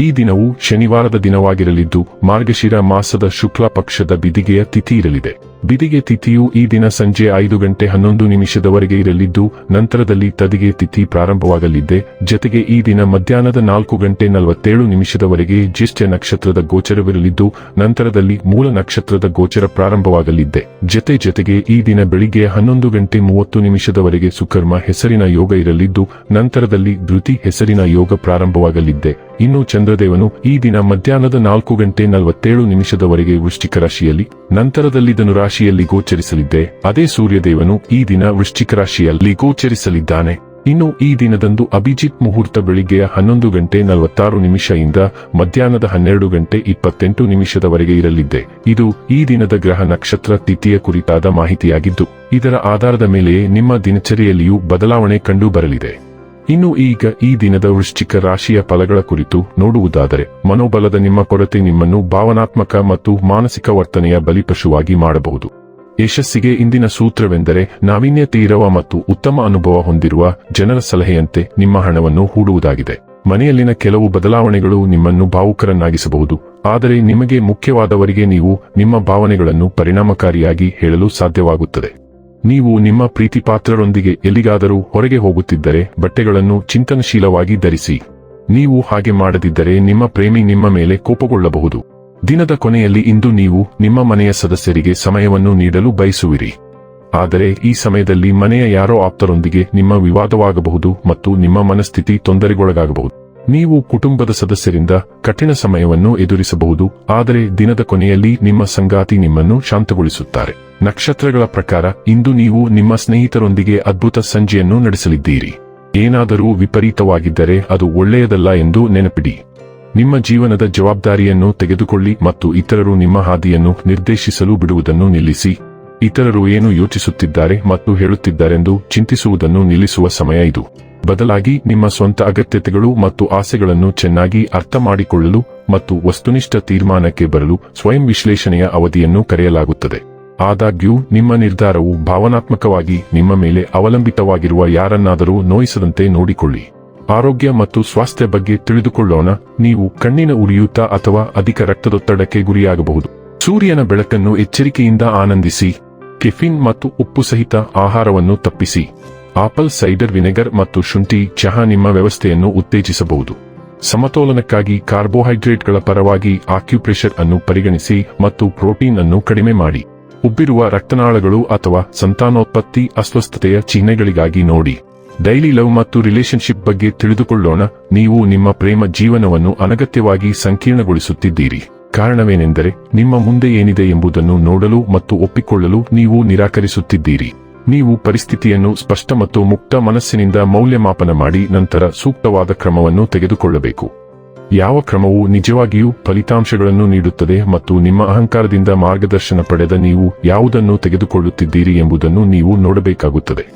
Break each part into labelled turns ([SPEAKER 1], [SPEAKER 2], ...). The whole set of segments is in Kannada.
[SPEAKER 1] ಈ ದಿನವು ಶನಿವಾರದ ದಿನವಾಗಿರಲಿದ್ದು ಮಾರ್ಗಶಿರ ಮಾಸದ ಶುಕ್ಲ ಪಕ್ಷದ ಬಿದಿಗೆಯ ತಿಥಿ ಇರಲಿದೆ. ಬಿದಿಗೆ ತಿಥಿಯು ಈ ದಿನ ಸಂಜೆ ಐದು ಗಂಟೆ ಹನ್ನೊಂದು ನಿಮಿಷದವರೆಗೆ ಇರಲಿದ್ದು, ನಂತರದಲ್ಲಿ ತದಿಗೆ ತಿಥಿ ಪ್ರಾರಂಭವಾಗಲಿದೆ ಜತೆಗೆ ಈ ದಿನ ಮಧ್ಯಾಹ್ನದ ನಾಲ್ಕು ಗಂಟೆ ನಲವತ್ತೇಳು ನಿಮಿಷದವರೆಗೆ ಜ್ಯೇಷ್ಠ ನಕ್ಷತ್ರದ ಗೋಚರವಿರಲಿದ್ದು, ನಂತರದಲ್ಲಿ ಮೂಲ ನಕ್ಷತ್ರದ ಗೋಚರ ಪ್ರಾರಂಭವಾಗಲಿದೆ ಜತೆ ಜತೆಗೆ ಈ ದಿನ ಬೆಳಿಗ್ಗೆ ಹನ್ನೊಂದು ಗಂಟೆ ಮೂವತ್ತು ನಿಮಿಷದವರೆಗೆ ಸುಕರ್ಮ ಹೆಸರಿನ ಯೋಗ ಇರಲಿದ್ದು, ನಂತರದಲ್ಲಿ ಧೃತಿ ಹೆಸರಿನ ಯೋಗ ಪ್ರಾರಂಭವಾಗಲಿದೆ ಇನ್ನು ಚಂದ್ರದೇವನು ಈ ದಿನ ಮಧ್ಯಾಹ್ನದ ನಾಲ್ಕು ಗಂಟೆ ನಲವತ್ತೇಳು ನಿಮಿಷದವರೆಗೆ ವೃಷ್ಟಿಕ ರಾಶಿಯಲ್ಲಿ, ನಂತರದಲ್ಲಿ ಧನುರಾಶಿಯಲ್ಲಿ ಗೋಚರಿಸಲಿದ್ದೆ. ಅದೇ ಸೂರ್ಯದೇವನು ಈ ದಿನ ವೃಶ್ಚಿಕ ರಾಶಿಯಲ್ಲಿ ಗೋಚರಿಸಲಿದ್ದಾನೆ. ಇನ್ನು ಈ ದಿನದಂದು ಅಭಿಜಿತ್ ಮುಹೂರ್ತ ಬೆಳಿಗ್ಗೆಯ ಹನ್ನೊಂದು ಗಂಟೆ ನಲವತ್ತಾರು ನಿಮಿಷದಿಂದ ಮಧ್ಯಾಹ್ನದ ಹನ್ನೆರಡು ಗಂಟೆ ಇಪ್ಪತ್ತೆಂಟು ನಿಮಿಷದವರೆಗೆ ಇರಲಿದ್ದೆ. ಇದು ಈ ದಿನದ ಗ್ರಹ ನಕ್ಷತ್ರ ತಿಥಿಯ ಕುರಿತಾದ ಮಾಹಿತಿಯಾಗಿದ್ದು, ಇದರ ಆಧಾರದ ಮೇಲೆಯೇ ನಿಮ್ಮ ದಿನಚರಿಯಲ್ಲಿಯೂ ಬದಲಾವಣೆ ಕಂಡು ಬರಲಿದೆ ಇನ್ನು ಈಗ ಈ ದಿನದ ವೃಶ್ಚಿಕ ರಾಶಿಯ ಫಲಗಳ ಕುರಿತು ನೋಡುವುದಾದರೆ, ಮನೋಬಲದ ನಿಮ್ಮ ಕೊರತೆ ನಿಮ್ಮನ್ನು ಭಾವನಾತ್ಮಕ ಮತ್ತು ಮಾನಸಿಕ ವರ್ತನೆಯ ಬಲಿಪಶುವಾಗಿ ಮಾಡಬಹುದು. ಯಶಸ್ಸಿಗೆ ಇಂದಿನ ಸೂತ್ರವೆಂದರೆ ನಾವೀನ್ಯತೆ ಇರುವ ಮತ್ತು ಉತ್ತಮ ಅನುಭವ ಹೊಂದಿರುವ ಜನರ ಸಲಹೆಯಂತೆ ನಿಮ್ಮ ಹಣವನ್ನು ಹೂಡುವುದಾಗಿದೆ. ಮನೆಯಲ್ಲಿನ ಕೆಲವು ಬದಲಾವಣೆಗಳು ನಿಮ್ಮನ್ನು ಭಾವುಕರನ್ನಾಗಿಸಬಹುದು, ಆದರೆ ನಿಮಗೆ ಮುಖ್ಯವಾದವರಿಗೆ ನೀವು ನಿಮ್ಮ ಭಾವನೆಗಳನ್ನು ಪರಿಣಾಮಕಾರಿಯಾಗಿ ಹೇಳಲು ಸಾಧ್ಯವಾಗುತ್ತದೆ. ನೀವು ನಿಮ್ಮ ಪ್ರೀತಿಪಾತ್ರರೊಂದಿಗೆ ಎಲ್ಲಿಗಾದರೂ ಹೊರಗೆ ಹೋಗುತ್ತಿದ್ದರೆ ಬಟ್ಟೆಗಳನ್ನು ಚಿಂತನಶೀಲವಾಗಿ ಧರಿಸಿ. ನೀವು ಹಾಗೆ ಮಾಡದಿದ್ದರೆ ನಿಮ್ಮ ಪ್ರೇಮಿ ನಿಮ್ಮ ಮೇಲೆ ಕೋಪಗೊಳ್ಳಬಹುದು. ದಿನದ ಕೊನೆಯಲ್ಲಿ ಇಂದು ನೀವು ನಿಮ್ಮ ಮನೆಯ ಸದಸ್ಯರಿಗೆ ಸಮಯವನ್ನು ನೀಡಲು ಬಯಸುವಿರಿ. ಆದರೆ ಈ ಸಮಯದಲ್ಲಿ ಮನೆಯ ಯಾರೋ ಆಪ್ತರೊಂದಿಗೆ ನಿಮ್ಮ ವಿವಾದವಾಗಬಹುದು ಮತ್ತು ನಿಮ್ಮ ಮನಸ್ಥಿತಿ ತೊಂದರೆಗೊಳಗಾಗಬಹುದು. ನೀವು ಕುಟುಂಬದ ಸದಸ್ಯರಿಂದ ಕಠಿಣ ಸಮಯವನ್ನು ಎದುರಿಸಬಹುದು, ಆದರೆ ದಿನದ ಕೊನೆಯಲ್ಲಿ ನಿಮ್ಮ ಸಂಗಾತಿ ನಿಮ್ಮನ್ನು ಶಾಂತಗೊಳಿಸುತ್ತಾರೆ. ನಕ್ಷತ್ರಗಳ ಪ್ರಕಾರ, ಇಂದು ನೀವು ನಿಮ್ಮ ಸ್ನೇಹಿತರೊಂದಿಗೆ ಅದ್ಭುತ ಸಂಜೆಯನ್ನು ನಡೆಸಲಿದ್ದೀರಿ. ಏನಾದರೂ ವಿಪರೀತವಾಗಿದ್ದರೆ ಅದು ಒಳ್ಳೆಯದಲ್ಲ ಎಂದು ನೆನಪಿಡಿ. ನಿಮ್ಮ ಜೀವನದ ಜವಾಬ್ದಾರಿಯನ್ನು ತೆಗೆದುಕೊಳ್ಳಿ ಮತ್ತು ಇತರರು ನಿಮ್ಮ ಹಾದಿಯನ್ನು ನಿರ್ದೇಶಿಸಲು ಬಿಡುವುದನ್ನು ನಿಲ್ಲಿಸಿ. ಇತರರು ಏನು ಯೋಚಿಸುತ್ತಿದ್ದಾರೆ ಮತ್ತು ಹೇಳುತ್ತಿದ್ದಾರೆಂದು ಚಿಂತಿಸುವುದನ್ನು ನಿಲ್ಲಿಸುವ ಸಮಯ ಇದು. ಬದಲಾಗಿ ನಿಮ್ಮ ಸ್ವಂತ ಅಗತ್ಯತೆಗಳು ಮತ್ತು ಆಸೆಗಳನ್ನು ಚೆನ್ನಾಗಿ ಅರ್ಥ ಮಾಡಿಕೊಳ್ಳಲು ಮತ್ತು ವಸ್ತುನಿಷ್ಠ ತೀರ್ಮಾನಕ್ಕೆ ಬರಲು ಸ್ವಯಂ ವಿಶ್ಲೇಷಣೆಯ ಅವಧಿಯನ್ನು ಕರೆಯಲಾಗುತ್ತದೆ. ಆದಾಗ್ಯೂ, ನಿಮ್ಮ ನಿರ್ಧಾರವು ಭಾವನಾತ್ಮಕವಾಗಿ ನಿಮ್ಮ ಮೇಲೆ ಅವಲಂಬಿತವಾಗಿರುವ ಯಾರನ್ನಾದರೂ ನೋಯಿಸದಂತೆ ನೋಡಿಕೊಳ್ಳಿ. ಆರೋಗ್ಯ ಮತ್ತು ಸ್ವಾಸ್ಥ್ಯ ಬಗ್ಗೆ ತಿಳಿದುಕೊಳ್ಳೋಣ. ನೀವು ಕಣ್ಣಿನ ಉರಿಯೂತ ಅಥವಾ ಅಧಿಕ ರಕ್ತದೊತ್ತಡಕ್ಕೆ ಗುರಿಯಾಗಬಹುದು. ಸೂರ್ಯನ ಬೆಳಕನ್ನು ಎಚ್ಚರಿಕೆಯಿಂದ ಆನಂದಿಸಿ. ಕೆಫಿನ್ ಮತ್ತು ಉಪ್ಪು ಸಹಿತ ಆಹಾರವನ್ನು ತಪ್ಪಿಸಿ. ಆಪಲ್, ಸೈಡರ್ ವಿನೆಗರ್ ಮತ್ತು ಶುಂಠಿ, ಚಹಾ ನಿಮ್ಮ ವ್ಯವಸ್ಥೆಯನ್ನು ಉತ್ತೇಜಿಸಬಹುದು. ಸಮತೋಲನಕ್ಕಾಗಿ ಕಾರ್ಬೋಹೈಡ್ರೇಟ್ಗಳ ಪರವಾಗಿ ಆಕ್ಯುಪ್ರೆಷರ್ ಅನ್ನು ಪರಿಗಣಿಸಿ ಮತ್ತು ಪ್ರೋಟೀನ್ ಅನ್ನು ಕಡಿಮೆ ಮಾಡಿ. ಉಬ್ಬಿರುವ ರಕ್ತನಾಳಗಳು ಅಥವಾ ಸಂತಾನೋತ್ಪತ್ತಿ ಅಸ್ವಸ್ಥತೆಯ ಚಿಹ್ನೆಗಳಿಗಾಗಿ ನೋಡಿ. ಡೈಲಿ ಲವ್ ಮತ್ತು ರಿಲೇಶನ್ಶಿಪ್ ಬಗ್ಗೆ ತಿಳಿದುಕೊಳ್ಳೋಣ. ನೀವು ನಿಮ್ಮ ಪ್ರೇಮ ಜೀವನವನ್ನು ಅನಗತ್ಯವಾಗಿ ಸಂಕೀರ್ಣಗೊಳಿಸುತ್ತಿದ್ದೀರಿ. ಕಾರಣವೇನೆಂದರೆ, ನಿಮ್ಮ ಮುಂದೆ ಏನಿದೆ ಎಂಬುದನ್ನು ನೋಡಲು ಮತ್ತು ಒಪ್ಪಿಕೊಳ್ಳಲು ನೀವು ನಿರಾಕರಿಸುತ್ತಿದ್ದೀರಿ. ನೀವು ಪರಿಸ್ಥಿತಿಯನ್ನು ಸ್ಪಷ್ಟ ಮತ್ತು ಮುಕ್ತ ಮನಸ್ಸಿನಿಂದ ಮೌಲ್ಯಮಾಪನ ಮಾಡಿ ನಂತರ ಸೂಕ್ತವಾದ ಕ್ರಮವನ್ನು ತೆಗೆದುಕೊಳ್ಳಬೇಕು. ಯಾವ ಕ್ರಮವು ನಿಜವಾಗಿಯೂ ಫಲಿತಾಂಶಗಳನ್ನು ನೀಡುತ್ತದೆ ಮತ್ತು ನಿಮ್ಮ ಅಹಂಕಾರದಿಂದ ಮಾರ್ಗದರ್ಶನ ಪಡೆದ ನೀವು ಯಾವುದನ್ನು ತೆಗೆದುಕೊಳ್ಳುತ್ತಿದ್ದೀರಿ ಎಂಬುದನ್ನು ನೀವು ನೋಡಬೇಕಾಗುತ್ತದೆ.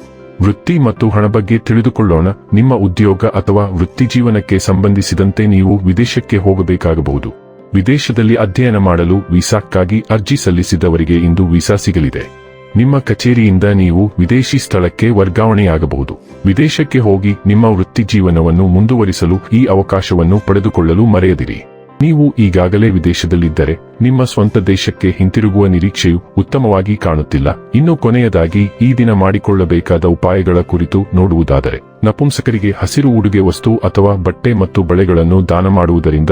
[SPEAKER 1] ವೃತ್ತಿ ಮತ್ತು ಹಣ ಬಗ್ಗೆ ತಿಳಿದುಕೊಳ್ಳೋಣ. ನಿಮ್ಮ ಉದ್ಯೋಗ ಅಥವಾ ವೃತ್ತಿಜೀವನಕ್ಕೆ ಸಂಬಂಧಿಸಿದಂತೆ ನೀವು ವಿದೇಶಕ್ಕೆ ಹೋಗಬೇಕಾಗಬಹುದು. ವಿದೇಶದಲ್ಲಿ ಅಧ್ಯಯನ ಮಾಡಲು ವೀಸಾಕ್ಕಾಗಿ ಅರ್ಜಿ ಸಲ್ಲಿಸಿದವರಿಗೆ ಇಂದು ವೀಸಾ ಸಿಗಲಿದೆ. ನಿಮ್ಮ ಕಚೇರಿಯಿಂದ ನೀವು ವಿದೇಶಿ ಸ್ಥಳಕ್ಕೆ ವರ್ಗಾವಣೆಯಾಗಬಹುದು. ವಿದೇಶಕ್ಕೆ ಹೋಗಿ ನಿಮ್ಮ ವೃತ್ತಿಜೀವನವನ್ನು ಮುಂದುವರಿಸಲು ಈ ಅವಕಾಶವನ್ನು ಪಡೆದುಕೊಳ್ಳಲು ಮರೆಯದಿರಿ. ನೀವು ಈಗಾಗಲೇ ವಿದೇಶದಲ್ಲಿದ್ದರೆ, ನಿಮ್ಮ ಸ್ವಂತ ದೇಶಕ್ಕೆ ಹಿಂತಿರುಗುವ ನಿರೀಕ್ಷೆಯು ಉತ್ತಮವಾಗಿ ಕಾಣುತ್ತಿಲ್ಲ. ಇನ್ನು ಕೊನೆಯದಾಗಿ, ಈ ದಿನ ಮಾಡಿಕೊಳ್ಳಬೇಕಾದ ಉಪಾಯಗಳ ಕುರಿತು ನೋಡುವುದಾದರೆ, ನಪುಂಸಕರಿಗೆ ಹಸಿರು ಉಡುಗೆ ವಸ್ತು ಅಥವಾ ಬಟ್ಟೆ ಮತ್ತು ಬಳೆಗಳನ್ನು ದಾನ ಮಾಡುವುದರಿಂದ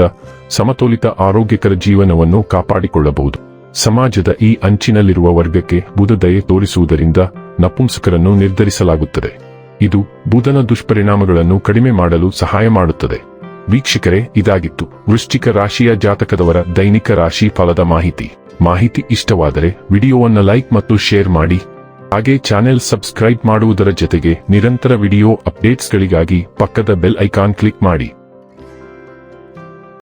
[SPEAKER 1] ಸಮತೋಲಿತ ಆರೋಗ್ಯಕರ ಜೀವನವನ್ನು ಕಾಪಾಡಿಕೊಳ್ಳಬಹುದು. ಸಮಾಜದ ಈ ಅಂಚಿನಲ್ಲಿರುವ ವರ್ಗಕ್ಕೆ ಬುಧ ದಯೆ ತೋರಿಸುವುದರಿಂದ ನಪುಂಸಕರನ್ನು ನಿರ್ಧರಿಸಲಾಗುತ್ತದೆ. ಇದು ಬುಧನ ದುಷ್ಪರಿಣಾಮಗಳನ್ನು ಕಡಿಮೆ ಮಾಡಲು ಸಹಾಯ ಮಾಡುತ್ತದೆ. ವೀಕ್ಷಕರೇ, ಇದಾಗಿತ್ತು ವೃಶ್ಚಿಕ ರಾಶಿಯ ಜಾತಕದವರ ದೈನಿಕ ರಾಶಿ ಫಲದ ಮಾಹಿತಿ. ಮಾಹಿತಿ ಇಷ್ಟವಾದರೆ ವಿಡಿಯೋವನ್ನು ಲೈಕ್ ಮತ್ತು ಶೇರ್ ಮಾಡಿ. ಹಾಗೆ ಚಾನೆಲ್ ಸಬ್ಸ್ಕ್ರೈಬ್ ಮಾಡುವುದರ ಜೊತೆಗೆ ನಿರಂತರ ವಿಡಿಯೋ ಅಪ್ಡೇಟ್ಸ್ಗಳಿಗಾಗಿ ಪಕ್ಕದ ಬೆಲ್ ಐಕಾನ್ ಕ್ಲಿಕ್ ಮಾಡಿ.